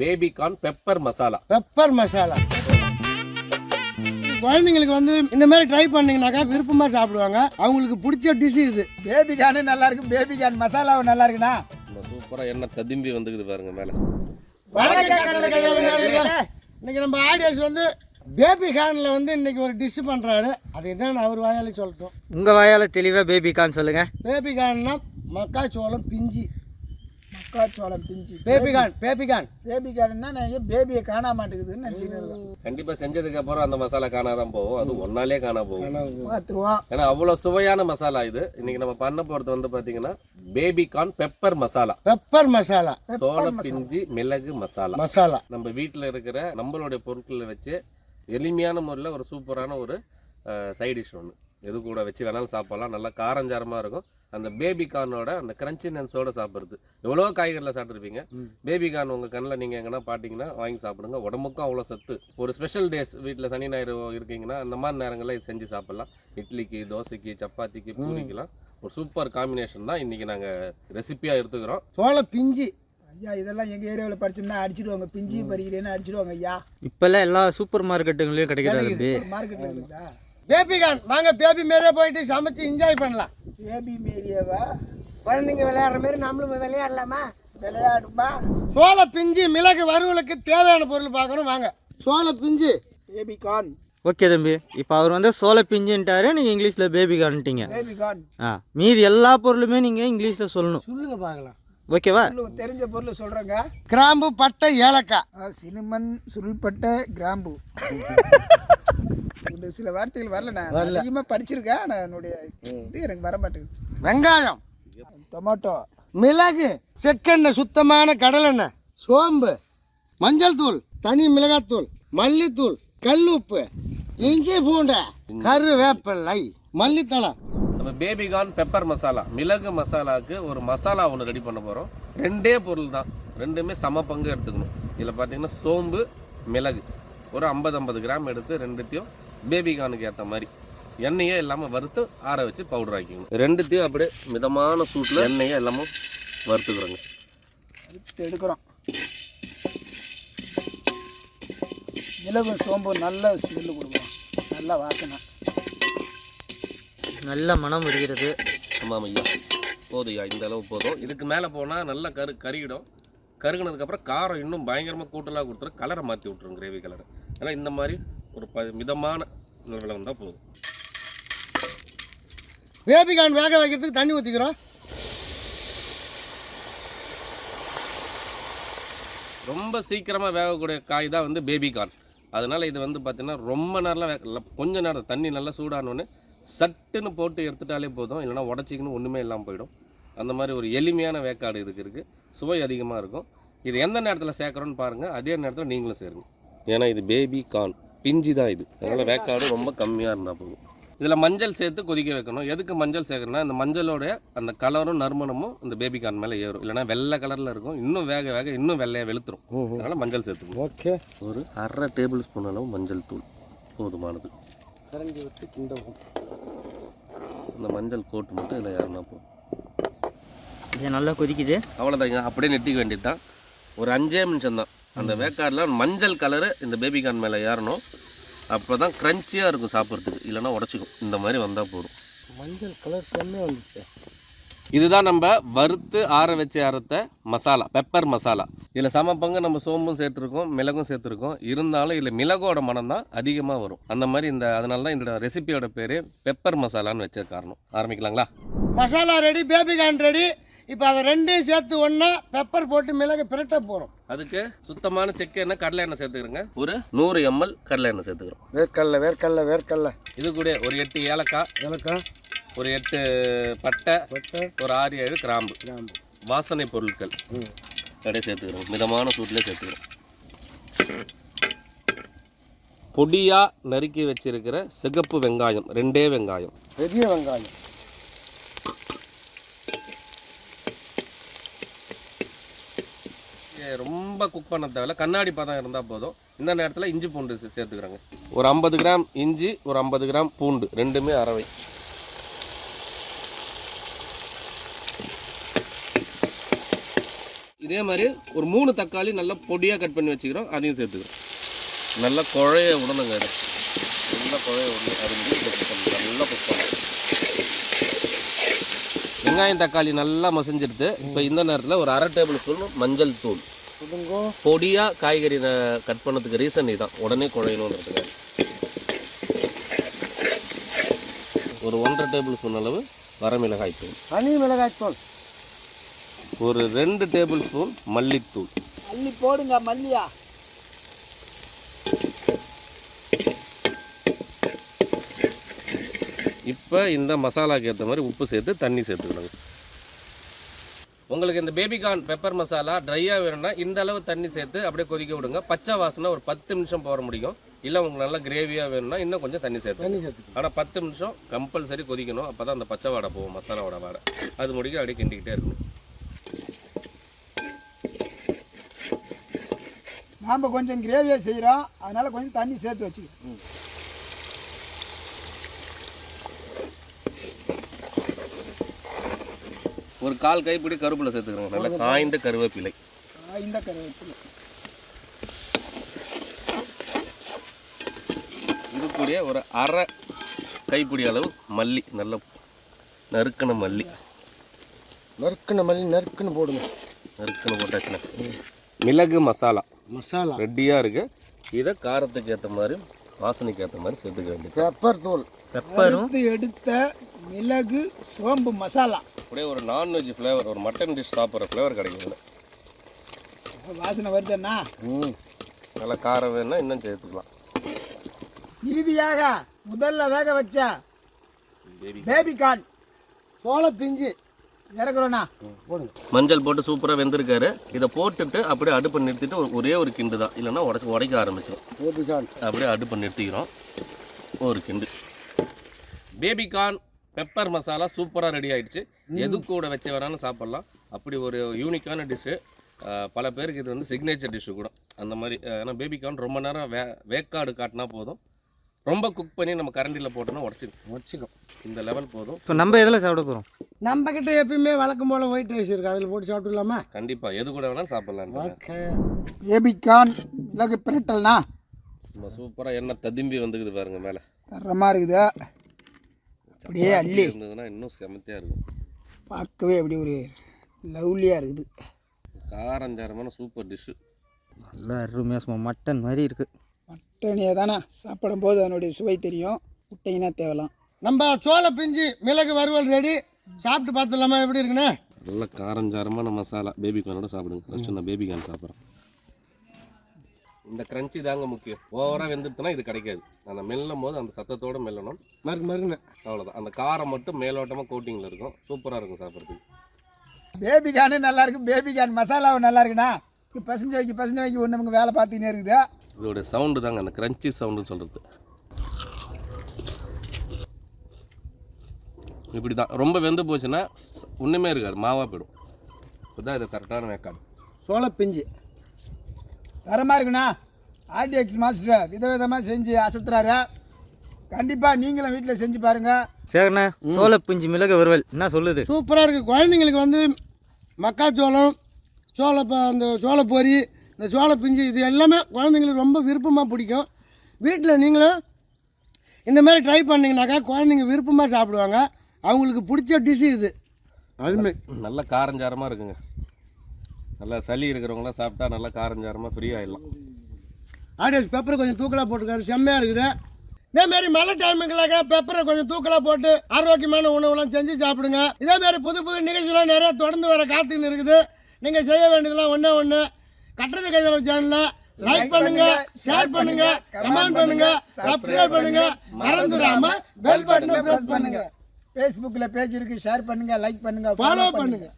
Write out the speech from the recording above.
Baby corn pepper masala. Pepper masala. குழந்தைங்களுக்கு வந்து இந்த மாதிரி ட்ரை பண்ணீங்கன்னாக்கா விருப்பமாக சாப்பிடுவாங்க. அவங்களுக்கு பிடிச்ச டிஷ் இது. பேபி கார்னு நல்லா இருக்கு பேபி கார்ன் மசாலாவும் நல்லா இருக்குண்ணா. சூப்பராக எண்ணெய் ததும்பி வந்துக்குது பாருங்க மேலே. இன்னைக்கு நம்ம ஆடியன்ஸ் வந்து பேபி கார்னில் வந்து இன்னைக்கு ஒரு டிஷ் பண்ணுறாரு அதை தான் அவர் வாயால சொல்லட்டும். உங்கள் வாயால் தெளிவாக பேபிகான்னு சொல்லுங்கள் பேபி கார்ன்னா மக்காச்சோளம் பிஞ்சி. மக்காச்சோளம் பிஞ்சு. Baby corn baby. Corn baby Karnaugh நான் பேபியை காண மாட்டேங்குதுன்னு நினச்சிட்டு கண்டிப்பாக செஞ்சதுக்கு அப்புறம் அந்த மசாலா காணாதான் போகும். அது ஒன்னாலே காணா போகும். பார்த்துருவோம். ஏன்னா அவ்வளோ சுவையான மசாலா இது. இன்னைக்கு நம்ம பண்ண போகிறது வந்து பார்த்தீங்கன்னா baby corn pepper masala. Pepper masala. சோள பிஞ்சி மிளகு மசாலா. மசாலா. நம்ம வீட்டில் இருக்கிற நம்மளுடைய பொருட்களை வச்சு எளிமையான முறையில் ஒரு சூப்பரான ஒரு சைட் டிஷ் ஒன்று எது கூட வச்சு வேணாலும் சாப்பிடலாம். நல்லா காரஞ்சாரமாக இருக்கும். அந்த பேபி கார்னோட அந்த கிரன்ச்சினஸோட சாப்பிட்றது. எவ்வளோ காய்கறியில் சாப்பிட்ருப்பீங்க பேபி கார்ன் உங்கள் கண்ணில் நீங்கள் எங்கன்னா பார்த்தீங்கன்னா வாங்கி சாப்பிடுங்க. உடம்புக்கும் அவ்வளோ சத்து. ஒரு ஸ்பெஷல் டேஸ் வீட்டில் சனி ஞாயிறு இருக்கீங்கன்னா அந்த மாதிரி நேரங்களில் இது செஞ்சு சாப்பிட்லாம். இட்லிக்கு தோசைக்கு சப்பாத்திக்கு பூரிக்கெலாம் ஒரு சூப்பர் காம்பினேஷன் தான் இன்றைக்கி நாங்கள் ரெசிப்பியாக எடுத்துக்கிறோம். சோள பிஞ்சி. ஐயா இதெல்லாம் எங்கள் ஏரியாவில் படிச்சோம்னா அடிச்சிடுவாங்க. பிஞ்சு பறிக்கிறேன்னு அடிச்சிடுவாங்க ஐயா. இப்போல்லாம் எல்லா சூப்பர் மார்க்கெட்டுங்களையும் கிடைக்கிறது மார்க்கெட்டில் இருக்குதா? பேபி கார்ன் வாங்க பேபி மாரியே போயிட்டு சமைச்சு என்ஜாய் பண்ணலாம். பேபி மேரியாவா? குழந்தைங்க விளையாடுற மாதிரி நம்மளும் விளையாடலாமா? விளையாடுமா? சோள பிஞ்சு மிளகு வறுவலுக்கு தேவையான பொருள் பார்க்கணும். வாங்க சோள பிஞ்சு. பேபி கார்ன் ஓகே தம்பி. இப்போ அவர் வந்து சோள பிஞ்சுன்ட்டாரு. நீங்கள் இங்கிலீஷில் பேபிகான்ட்டீங்க பேபி கார்ன் ஆ மீதி எல்லா பொருளுமே நீங்கள் இங்கிலீஷில் சொல்லணும். சொல்லுங்க பார்க்கலாம். ஓகேவா தெரிஞ்ச பொருள் சொல்கிறேங்க கிராம்பு பட்டை ஏலக்காய். சினிமன் சுருள்பட்ட கிராம்பு. இந்த சில வார்த்தைகள் வரல. நான் அதிகமாக படிச்சிருக்கேன் ஆனால் என்னுடைய இது எனக்கு வர மாட்டேங்குது வெங்காயம். டொமேட்டோ. மிளகு செக்கெண்ணெய் சுத்தமான கடலெண்ணெய் சோம்பு மஞ்சள் தூள் தனி மிளகாத்தூள் மல்லித்தூள் கல் உப்பு இஞ்சி பூண்டை கருவேப்பிலை மல்லித்தலை நம்ம பேபி கார்ன் பெப்பர் மசாலா மிளகு மசாலாவுக்கு ஒரு மசாலா ஒன்று ரெடி பண்ண போகிறோம் ரெண்டே பொருள் தான். ரெண்டுமே சம பங்கு எடுத்துக்கணும். இதில் பார்த்தீங்கன்னா சோம்பு மிளகு. ஒரு ஐம்பது ஐம்பது கிராம் எடுத்து ரெண்டுத்தையும் பேபி கார்னுக்கு ஏற்ற மாதிரி எண்ணெயை எல்லாமே வறுத்து ஆற வச்சு பவுடர் ஆக்கிக்கணும். ரெண்டுத்தையும் அப்படியே மிதமான சூட்டில் எண்ணெயை எல்லாமே வறுத்துக்கிறோங்க. எடுத்து எடுக்கிறோம். மிளகும் சோம்பும் நல்ல ஸ்மெல்லு கொடுக்கும் நல்ல வாசனை. நல்ல மனம் வருகிறது. ஆமாம் ஐயா போதும் ஐயா இந்த அளவு போதும். இதுக்கு மேலே போனால் நல்லா கரு கருகிடும். கருகினதுக்கப்புறம் காரம் இன்னும் பயங்கரமாக கூட்டலாக கொடுத்துரும். கலரை மாற்றி விட்ருங்க கிரேவி கலரை அதனால் இந்த மாதிரி ஒரு ப மிதமான நிலவில் வந்தால் போதும். பேபி கார்ன் வேக வைக்கிறதுக்கு தண்ணி ஊற்றிக்கிறோம் ரொம்ப சீக்கிரமாக வேகக்கூடிய காய் தான் வந்து பேபி கார்ன் அதனால் இது வந்து பார்த்திங்கன்னா ரொம்ப நேரம் வேக இல்ல, கொஞ்ச நேரம் தண்ணி நல்லா சூடானோன்னு சட்டுன்னு போட்டு எடுத்துட்டாலே போதும். இல்லைனா உடச்சிக்கணும் ஒன்றுமே இல்லாமல் போயிடும். அந்த மாதிரி ஒரு எளிமையான வேக்காடு இதுக்கு இருக்குது சுவை அதிகமாக இருக்கும். இது எந்த நேரத்தில் சேர்க்குறோன்னு பாருங்கள் அதே நேரத்தில் நீங்களும் சேருங்க. ஏன்னா இது பேபி கார்ன் பிஞ்சு தான் இது. அதனால் வேக்காடு ரொம்ப கம்மியாக இருந்தால் போதும். இதில் மஞ்சள் சேர்த்து கொதிக்க வைக்கணும். எதுக்கு மஞ்சள் சேர்க்கணும்னா இந்த மஞ்சளோட அந்த கலரும் நறுமணமும் இந்த பேபி கார்ன் மேலே ஏறும். இல்லைனா வெள்ளை கலரில் இருக்கும். இன்னும் வேக வேக இன்னும் வெள்ளையாக வெளுத்துரும். அதனால் மஞ்சள் சேர்த்துக்கணும் ஓகே. ஒரு அரை டேபிள் ஸ்பூன் அளவு மஞ்சள் தூள். போதுமானது. கரண்டி விட்டு கிண்டவும் இந்த மஞ்சள் கோட்டு மட்டும் இதில் ஏறினா போதும். இது நல்லா கொதிக்குது. அவ்வளோதாங்க அப்படியே நெட்டிக்க வேண்டியது தான் ஒரு அஞ்சே நிமிஷம் தான் அந்த வேக்காடில் மஞ்சள் கலரு இந்த பேபி கார்ன் மேலே ஏறணும். அப்போ தான் க்ரன்ச்சியாக இருக்கும் சாப்பிட்றதுக்கு. இல்லைன்னா உடச்சிக்கும். இந்த மாதிரி வந்தால் போதும். மஞ்சள் கலர் செம்மையாக வந்துச்சு. இதுதான் நம்ம வறுத்து ஆற வச்சு அரைத்த மசாலா பெப்பர் மசாலா. இதில் சம பங்கு நம்ம சோம்பும் சேர்த்துருக்கோம் மிளகும் சேர்த்துருக்கோம். இருந்தாலும் இதில் மிளகோட மனம் தான் அதிகமாக வரும். அந்த மாதிரி இந்த அதனால தான் இந்த ரெசிபியோட பேர் பெப்பர் மசாலான்னு வச்ச காரணம். ஆரம்பிக்கலாங்களா? Masala ready baby corn ready இப்போ அதை ரெண்டையும் சேர்த்து ஒன்றா பெப்பர் போட்டு மிளகு பிரட்ட போகிறோம் அதுக்கு சுத்தமான செக்கு எண்ணெய் கடலை எண்ணெய் சேர்த்துக்கிறோங்க. ஒரு நூறு எம்எல் கடலை எண்ணெய் சேர்த்துக்கிறோம். வேர்க்கடலை வேர்க்கடலை வேர்க்கடலை. இது கூட ஒரு எட்டு ஏலக்காய் ஏலக்காய். ஒரு எட்டு பட்டை பட்டை. ஒரு ஆறு ஏழு கிராம்பு. கிராம்பு. வாசனை பொருட்கள். அப்படியே சேர்த்துக்கிறோம். மிதமான சூட்டிலே சேர்த்துக்கிறோம். பொடியாக நறுக்கி வச்சிருக்கிற சிகப்பு வெங்காயம் ரெண்டே வெங்காயம். பெரிய வெங்காயம். ரொம்ப குக் பண்ண தேவையில்ல. கண்ணாடி பதம் இருந்தால் போதும். இந்த நேரத்தில் இஞ்சி பூண்டு சேர்த்துக்கிறாங்க. ஒரு ஐம்பது கிராம் இஞ்சி ஒரு ஐம்பது கிராம் பூண்டு ரெண்டுமே அரவை இதே மாதிரி ஒரு மூணு தக்காளி நல்லா பொடியாக கட் பண்ணி வச்சுக்கிறோம். அதையும் சேர்த்துக்கிறோம். நல்லா குழைய விடணுங்க இது. நல்லா குழைய விடணும். அது நல்லா குக் பண்ணணும். வெங்காயம் தக்காளி நல்லா மசிஞ்சிடுது இப்போ இந்த நேரத்தில் ஒரு அரை டேபிள் ஸ்பூன் மஞ்சள் தூள். பொடியாக காய்கறி கட் பண்ணதுக்கு ரீசன் இதுதான் உடனே குழையணுன்றதுக்காக. ஒரு ஒன்றரை டேபிள் ஸ்பூன் அளவு வரமிளகாய் தூள். தனி மிளகாய் தூள். ஒரு ரெண்டு டேபிள் ஸ்பூன் மல்லித்தூள். அள்ளி போடுங்க மல்லியா. இப்போ இந்த மசாலாக்கு ஏற்ற மாதிரி உப்பு சேர்த்து தண்ணி சேர்த்துக்கணுங்க உங்களுக்கு இந்த பேபிகார்ன் பெப்பர் மசாலா ட்ரையாக வேணும்னா இந்த அளவு தண்ணி சேர்த்து அப்படியே கொதிக்க விடுங்க. பச்சை வாசனை ஒரு பத்து நிமிஷம் போட முடியும். இல்லை உங்களுக்கு நல்லா கிரேவியாக வேணும்னா இன்னும் கொஞ்சம் தண்ணி சேர்த்து. தண்ணி சேர்த்துக்கணும். ஆனால் பத்து நிமிஷம் கம்பல்சரி கொதிக்கணும். அப்போ தான் அந்த பச்சை வாடை போகும் மசாலாவோட வாடை அது முடிக்க அப்படியே கிண்டிக்கிட்டே இருக்கணும். நாம் கொஞ்சம் கிரேவியாக செய்கிறோம் அதனால் கொஞ்சம் தண்ணி சேர்த்து வச்சுக்கிறோம் ஒரு கால் கைப்பிடி கருவேப்பிலை சேர்த்துக்கிறோங்க நல்லா காய்ந்த கருவேப்பிலை. இந்த கருவேப்பிலை. இது கூடயே ஒரு அரை கைப்பிடி அளவு மல்லி. நல்ல நறுக்கின மல்லி. நறுக்குன மல்லி நறுக்குன்னு போடுங்க. நறுக்கின போட்டாச்சுன்னா. மிளகு மசாலா. மசாலா. ரெடியாக இருக்குது இதை காரத்துக்கு ஏற்ற மாதிரி வாசனைக்கு ஏற்ற மாதிரி சேர்த்துக்க வேண்டியது. பெப்பர் தூள். பெப்பரும். எடுத்த மிளகு சோம்பு மசாலா. அப்படியே ஒரு நான்வெஜ் ஃப்ளேவர் ஒரு மட்டன் டிஷ் சாப்பிட்ற ஃப்ளேவர் கிடைக்கும். வாசனை வருதுன்னா? ம். நல்லா காரம் வேணும்னா இன்னும் சேர்த்துக்கலாம். இறுதியாக முதல்ல வேக வச்ச பேபி கார்ன் சோள பிஞ்சு. இறக்குறோண்ணா மஞ்சள் போட்டு சூப்பராக வெந்திருக்காரு. இதை போட்டுட்டு அப்படியே அடுப்பை நிறுத்திட்டு ஒரு- ஒரே ஒரு கிண்டு தான் இல்லைன்னா உடச்சி உடைக்க ஆரம்பிச்சிடும் அப்படியே அடுப்பை நிறுத்திக்கிறோம். ஒரு கிண்டு. பேபிகார்ன் பெப்பர் மசாலா சூப்பராக ரெடி ஆயிடுச்சு. எது கூட வச்சு வேணாலும் சாப்பிட்லாம். அப்படி ஒரு யூனிக்கான டிஷ்ஷு பல பேருக்கு இது வந்து சிக்னேச்சர் டிஷ்ஷு கூட. அந்த மாதிரி ஏன்னா பேபிகார்ன் ரொம்ப நேரம் வே வேக்காடு காட்டினா போதும். ரொம்ப குக் பண்ணி நம்ம கரண்டியில் போட்டோம்னா உடச்சி வச்சுக்கோ இந்த லெவல் போதும். ஸோ நம்ம எதில் சாப்பிட போகிறோம் நம்ம கிட்ட எப்பயுமே வழக்கம் போல ஒயிட் ரைஸ் இருக்கு. அதில் போட்டு சாப்பிட்டுலாமா கண்டிப்பாக எது கூட வேணாலும் சாப்பிட்லாம் ஓகே பேபி கார்ன் மிளகு பிரட்டல்னா? நம்ம சூப்பராக எண்ணெய் ததும்பி வந்துக்குது பாருங்க மேலே. தரமாக இருக்குது. அப்படியே அள்ளி. இருந்ததுன்னா இன்னும் செமத்தியாக இருக்கும். பார்க்கவே அப்படி ஒரு லவ்லியாக இருக்குது. காரஞ்சாரமான சூப்பர் டிஷ்ஷு. நல்லா அருமையாக சும்மா மட்டன் மாதிரி இருக்குது மட்டனே தானே? சாப்பிடும்போது அதனுடைய சுவை தெரியும். முட்டையினா தேவலாம். நம்ம சோள பிஞ்சு மிளகு வறுவல் ரெடி சாப்பிட்டு பார்த்துலாமா எப்படி இருக்குண்ணே நல்ல காரஞ்சாரமான மசாலா. பேபி கார்னோட சாப்பிடுங்க. ஃபஸ்ட்டு நான் பேபி கார்ன் சாப்பிட்றேன். இந்த கிரன்ச்சி தாங்க முக்கியம். ஓவராக வெந்துட்டுனா இது கிடைக்காது. அந்த மெல்லும் போது அந்த சத்தத்தோட மெல்லணும். மறுக்கு மறுக்குண்ணே அவ்வளோதான் அந்த காரம் மட்டும் மேலோட்டமாக கோட்டிங்கில் இருக்கும். சூப்பராக இருக்கும் சாப்பிட்றதுக்கு. பேபி கார்னு நல்லா இருக்கு. பேபி கார்ன் மசாலாவும் நல்லா இருக்குண்ணா. இப்போ பசஞ்சு வைக்க பசஞ்சு வைக்க ஒன்று நமக்கு வேலை பார்த்துக்கினே இருக்குது. இதோட சவுண்டு தாங்க அந்த கிரன்ச்சி சவுண்டுன்னு சொல்கிறது இப்படி தான் ரொம்ப வெந்து போச்சுன்னா ஒன்றுமே இருக்காது. மாவாக போயிடும். இதுதான் இது கரெக்டான வேக்காடு சோள பிஞ்சு தரமாக இருக்குண்ணா. ஆர்டிஎக்ஸ் மாஸ்டர் விதவிதமாக செஞ்சு அசத்துறாரு. கண்டிப்பாக நீங்களும் வீட்டில் செஞ்சு பாருங்கள் சரிண்ணே. சோள பிஞ்சு மிளகு வறுவல். என்ன சொல்லுது? சூப்பராக இருக்குது குழந்தைங்களுக்கு வந்து மக்காச்சோளம் சோள அந்த சோளப்பொரி இந்த சோள பிஞ்சு இது எல்லாமே குழந்தைங்களுக்கு ரொம்ப விருப்பமாக பிடிக்கும். வீட்டில் நீங்களும் இந்த மாதிரி ட்ரை பண்ணிங்கனாக்கா குழந்தைங்க விருப்பமாக சாப்பிடுவாங்க. அவங்களுக்கு பிடிச்ச டிஷ்ஷு இது. அருமை நல்ல காரஞ்சாரமாக இருக்குங்க. நல்லா சளி இருக்கிறவங்களாம் சாப்பிட்டா நல்லா காரஞ்சாரமாக ஃப்ரீ ஆயிடலாம். ஆடியன்ஸ் பெப்பரை கொஞ்சம் தூக்கலாக போட்டுருக்காரு செம்மையாக இருக்குது. இதே மாதிரி மழை டைமுங்களாக பெப்பரை கொஞ்சம் தூக்கலாக போட்டு ஆரோக்கியமான உணவுலாம் செஞ்சு சாப்பிடுங்க. இதே மாதிரி புது புது நிகழ்ச்சிலாம் நிறைய தொடர்ந்து வர காத்துன்னு இருக்குது. நீங்கள் செய்ய வேண்டியதெல்லாம் ஒன்றே ஒன்று கட்டுறது கைதல் சேனலில் லைக் பண்ணுங்க ஷேர் பண்ணுங்க கமெண்ட் பண்ணுங்க சப்ஸ்கிரைப் பண்ணுங்க. மறந்துடாம பெல் பட்டனை பிரஸ் பண்ணுங்க. ஃபேஸ்புக்கில் பேஜ் இருக்குது ஷேர் பண்ணுங்கள் லைக் பண்ணுங்கள் ஃபாலோ பண்ணுங்க.